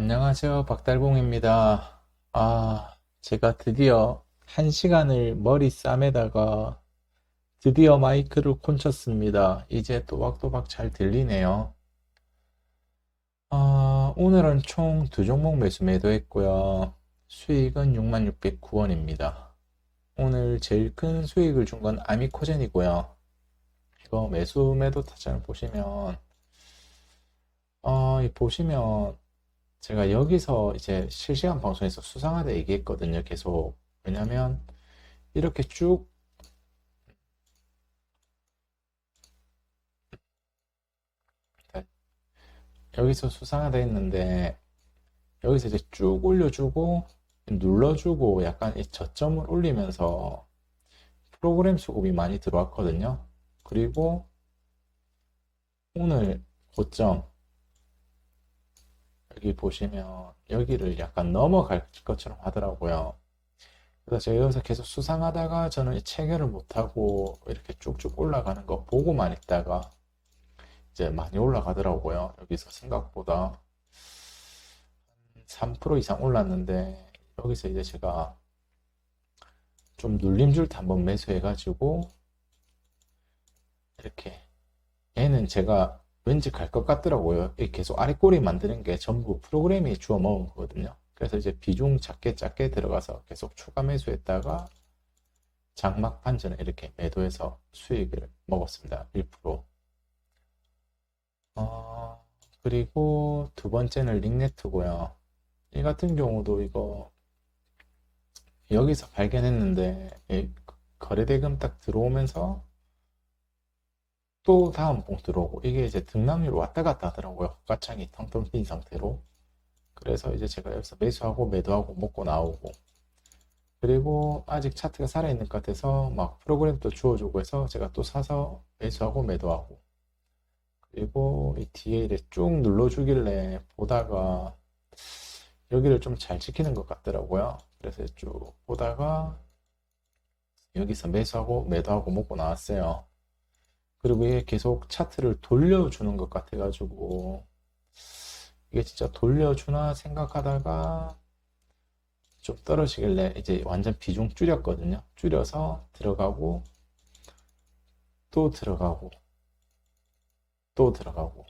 안녕하세요. 박달봉입니다. 아, 제가 드디어 한 시간을 머리 쌈에다가 드디어 마이크를 콘쳤습니다. 이제 또박또박 잘 들리네요. 아, 오늘은 총 두 종목 매수 매도했고요. 수익은 66,609원입니다. 오늘 제일 큰 수익을 준 건 아미코젠이고요. 이거 매수 매도 타점을 보시면, 어, 이 보시면 제가 여기서 이제 실시간 방송에서 수상하다 얘기했거든요. 계속. 왜냐면 이렇게 쭉 여기서 수상하다 했는데 여기서 이제 쭉 올려주고 눌러주고 약간 이 저점을 올리면서 프로그램 수급이 많이 들어왔거든요. 그리고 오늘 고점 여기 보시면 여기를 약간 넘어갈 것처럼 하더라고요. 그래서 제가 여기서 계속 수상하다가 저는 체결을 못하고 이렇게 쭉쭉 올라가는 거 보고만 있다가 이제 많이 올라가더라고요. 여기서 생각보다 3% 이상 올랐는데 여기서 이제 제가 좀 눌림줄 때 한번 매수해가지고 이렇게 얘는 제가 왠지 갈 것 같더라고요. 이 계속 아래 꼬리 만드는 게 전부 프로그램이 주워 먹은 거거든요. 그래서 이제 비중 작게 작게 들어가서 계속 추가 매수했다가 장막 반전에 이렇게 매도해서 수익을 먹었습니다. 1%. 어, 그리고 두 번째는 링네트고요. 이 같은 경우도 이거 여기서 발견했는데 이 거래대금 딱 들어오면서 또 다음 봉 들어오고 이게 이제 등락률 왔다 갔다 하더라고요. 가창이 텅텅 빈 상태로. 그래서 이제 제가 여기서 매수하고 매도하고 먹고 나오고 그리고 아직 차트가 살아있는 것 같아서 막 프로그램도 주어주고 해서 제가 또 사서 매수하고 매도하고 그리고 이 뒤에 이렇게 쭉 눌러주길래 보다가 여기를 좀 잘 지키는 것 같더라고요. 그래서 쭉 보다가 여기서 매수하고 매도하고 먹고 나왔어요. 그리고 이게 계속 차트를 돌려주는 것 같아가지고 이게 진짜 돌려주나 생각하다가 좀 떨어지길래 이제 완전 비중 줄였거든요. 줄여서 들어가고 또 들어가고 또 들어가고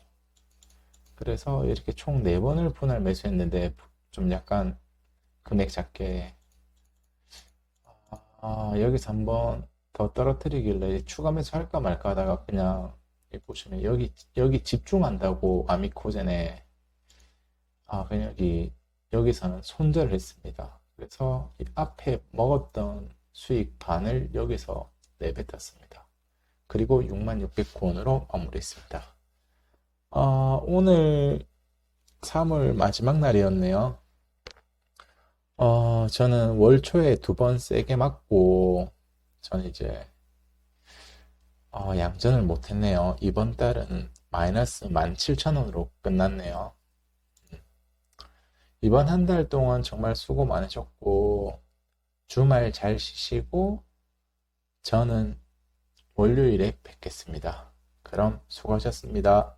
그래서 이렇게 총 4번을 분할 매수했는데 좀 약간 금액 작게 아, 여기서 한번 더 떨어뜨리길래 추가 매수 할까 말까 하다가 그냥 보시면 여기 여기 집중한다고 아미코젠에 아 그냥 여기 여기서는 손절을 했습니다. 그래서 이 앞에 먹었던 수익 반을 여기서 내뱉었습니다. 그리고 66,609원으로 마무리했습니다. 아, 오늘 3월 마지막 날이었네요. 어, 저는 월 초에 두 번 세게 맞고 저는 이제 어, 양전을 못했네요. 이번 달은 마이너스 17,000원으로 끝났네요. 이번 한 달 동안 정말 수고 많으셨고 주말 잘 쉬시고 저는 월요일에 뵙겠습니다. 그럼 수고하셨습니다.